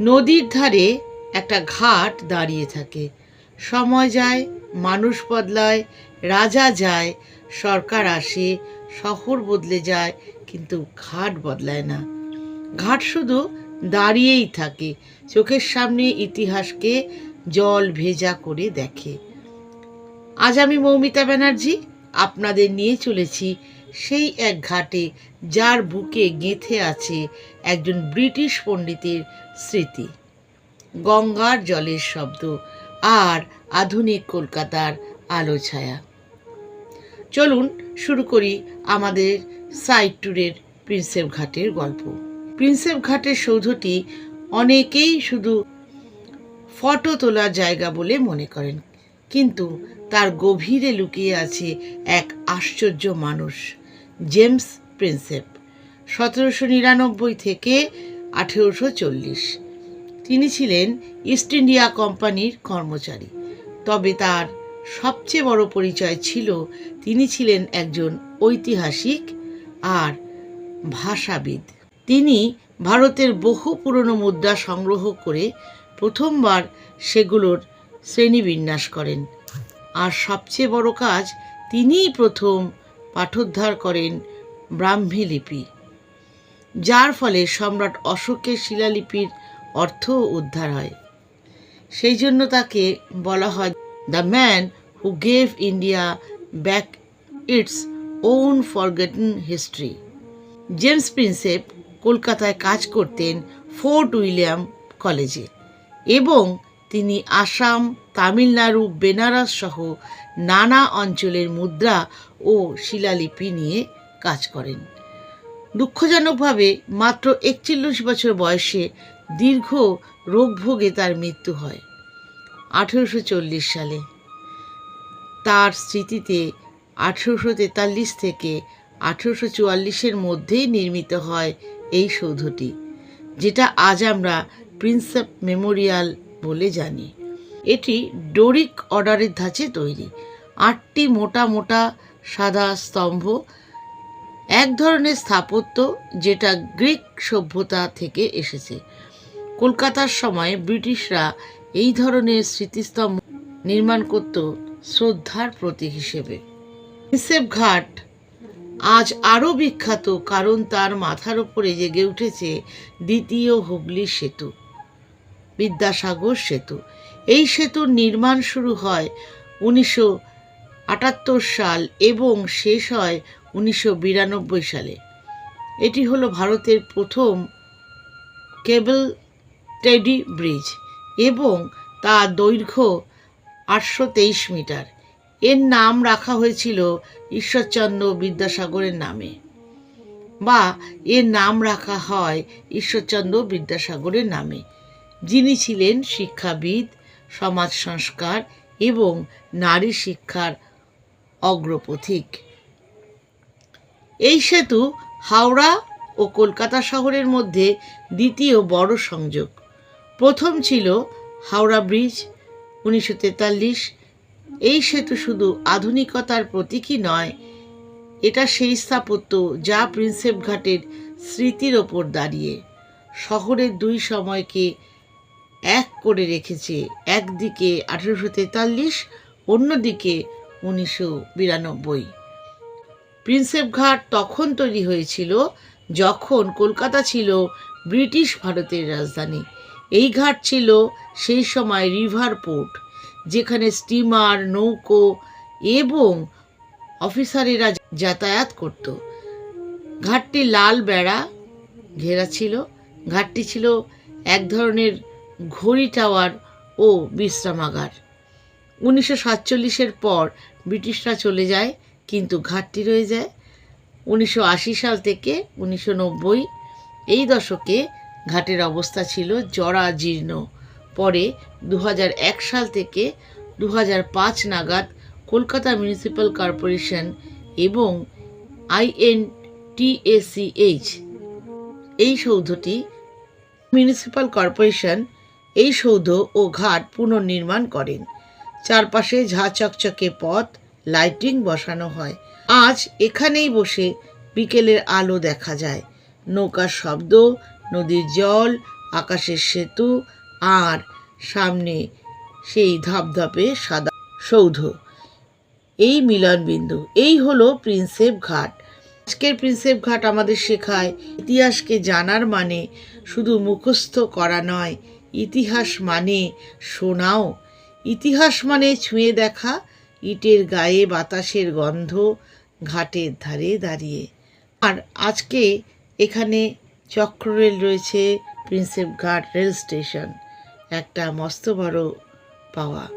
নদীর ধারে একটা ঘাট দাঁড়িয়ে থাকে। সময় যায়, মানুষ বদলায়, রাজা যায়, সরকার আসে, শহর বদলে যায়, কিন্তু ঘাট বদলায় না। ঘাট শুধু দাঁড়িয়েই থাকে, চোখের সামনে ইতিহাসকে জল ভেজা করে দেখে। আজ আমি মৌমিতা ব্যানার্জি, আপনাদের নিয়ে চলেছি সেই এক ঘাটে যার বুকে গেঁথে আছে একজন ব্রিটিশ পণ্ডিতের স্মৃতি। গঙ্গার জলের শব্দ আর আধুনিক কলকাতার আলো ছায়া। চলুন শুরু করি আমাদের সাইড ট্যুরের প্রিন্সেপ ঘাটের গল্প। প্রিন্সেপ ঘাটের সৌধটি অনেকেই শুধু ফটো তোলার জায়গা বলে মনে করেন, কিন্তু তার গভীরে লুকিয়ে আছে এক আশ্চর্য মানুষ। জেমস প্রিন্সেপ, সতেরোশো নিরানব্বই থেকে আঠেরোশো চল্লিশ। তিনি ছিলেন ইস্ট ইন্ডিয়া কোম্পানির কর্মচারী, তবে তার সবচেয়ে বড় পরিচয় ছিল তিনি ছিলেন একজন ঐতিহাসিক আর ভাষাবিদ। তিনি ভারতের বহু পুরনো মুদ্রা সংগ্রহ করে প্রথমবার সেগুলোর শ্রেণীবিন্যাস করেন। আর সবচেয়ে বড় কাজ, তিনিই প্রথম পাঠোদ্ধার করেন ব্রাহ্মী লিপি। যার ফলে সম্রাট অশোকের শিলালিপির অর্থ উদ্ধার হয়। সেই জন্য তাকে বলা হয় the man who gave India back its own forgotten history James Prinsep কলকাতায় কাজ করতেন ফোর্ট উইলিয়াম কলেজে এবং তিনি আসাম, তামিলনাড়ু, বেনারস সহ নানা অঞ্চলের মুদ্রা ও শিলালিপি নিয়ে কাজ করেন। দুঃখজনকভাবে মাত্র একচল্লিশ বছর বয়সে দীর্ঘ রোগভোগে তার মৃত্যু হয় আঠেরোশো চল্লিশ সালে। তার স্মৃতিতে আঠেরোশো তেতাল্লিশ থেকে আঠেরোশো চুয়াল্লিশের মধ্যেই নির্মিত হয় এই সৌধটি, যেটা আজ আমরা প্রিন্সেপ মেমোরিয়াল বলে জানি। এটি ডোরিক অর্ডারের ধাঁচে তৈরি। আটটি মোটা মোটা সাদা স্তম্ভ, এক ধরনের স্থাপত্য যেটা গ্রিক সভ্যতা থেকে এসেছে। কলকাতার সময় ব্রিটিশরা এই ধরনের স্মৃতিস্তম্ভ নির্মাণ করত শ্রদ্ধার প্রতীক হিসেবে। প্রিন্সেপ ঘাট আজ আরও বিখ্যাত, কারণ তার মাথার ওপরে জেগে উঠেছে দ্বিতীয় হুগলি সেতু। বিদ্যাসাগর সেতু। এই সেতুর নির্মাণ শুরু হয় উনিশশো আটাত্তর সাল এবং শেষ হয় উনিশশো বিরানব্বই সালে। এটি হলো ভারতের প্রথম কেবল টেডি ব্রিজ এবং তা দৈর্ঘ্য আটশো তেইশ মিটার। এর নাম রাখা হয়েছিল ঈশ্বরচন্দ্র বিদ্যাসাগরের নামে বা এর নাম রাখা হয় ঈশ্বরচন্দ্র বিদ্যাসাগরের নামে। যিনি ছিলেন শিক্ষাবিদ, সমাজ সংস্কার এবং নারী শিক্ষার অগ্রপথিক। এই সেতু হাওড়া ও কলকাতা শহরের মধ্যে দ্বিতীয় বড় সংযোগ। প্রথম ছিল হাওড়া ব্রিজ, উনিশশো তেতাল্লিশ। এই সেতু শুধু আধুনিকতার প্রতীকই নয়, এটা সেই স্থাপত্য যা প্রিন্সেপ ঘাটের স্মৃতির ওপর দাঁড়িয়ে। শহরের দুই সময়কে এক করে রেখেছে। একদিকে আঠেরোশো তেতাল্লিশ, অন্যদিকে উনিশশো বিরানব্বই। প্রিন্সেপ ঘাট তখন তৈরি হয়েছিল যখন কলকাতা ছিল ব্রিটিশ ভারতের রাজধানী। এই ঘাট ছিল সেই সময় রিভার পোর্ট, যেখানে স্টিমার, নৌকো এবং অফিসারেরা যাতায়াত করত। ঘাটটি লাল বেড়া ঘেরা ছিল। ঘাটটি ছিল এক ধরনের ঘড়ি টাওয়ার ও বিশ্রামাগার। উনিশশো সাতচল্লিশের পর ব্রিটিশরা চলে যায়, কিন্তু ঘাটটি রয়ে যায়। উনিশশো আশি সাল থেকে উনিশশো নব্বই এই দশকে ঘাটের অবস্থা ছিল জরাজীর্ণ। পরে দু এক সাল থেকে দু পাঁচ নাগাদ কলকাতা মিউনিসিপ্যাল কর্পোরেশন এবং আইএনটিএসিএইচ এই সৌধটি মিউনিসিপ্যাল কর্পোরেশন এই সৌধ ও ঘাট পুনর্নির্মাণ করেন। চারপাশে ঝা চকচকে পথ, লাইটিং বসানো হয়। আজ এখানেই বসে বিকেলের আলো দেখা যায়। নৌকার শব্দ, নদীর জল, আকাশের সেতু আর সামনে সেই ধপধপে সাদা সৌধ। এই মিলনবিন্দু, এই হলো প্রিন্সেপ ঘাট। আজকের প্রিন্সেপ ঘাট আমাদের শেখায় ইতিহাসকে জানার মানে শুধু মুখস্থ করা নয় ইতিহাস মানে শোনাও। ইতিহাস মানে ছুঁয়ে দেখা, ইটের গায়ে বাতাসের গন্ধ ঘাটের ধারে দাঁড়িয়ে। আর আজকে এখানে চক্ররেল রয়েছে প্রিন্সেপ ঘাট রেল স্টেশন। একটা মস্ত বড় পাওয়া।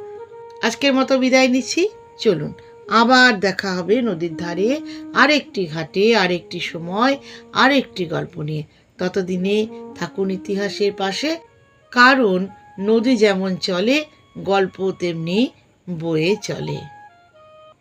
আজকের মতো বিদায় নিচ্ছি। চলুন, আবার দেখা হবে নদীর ধারে আরেকটি ঘাটে, আরেকটি সময়, আরেকটি গল্প নিয়ে। ততদিনে থাকুন ইতিহাসের পাশে। কারণ নদী যেমন চলে গল্প তেমনি বয়ে চলে।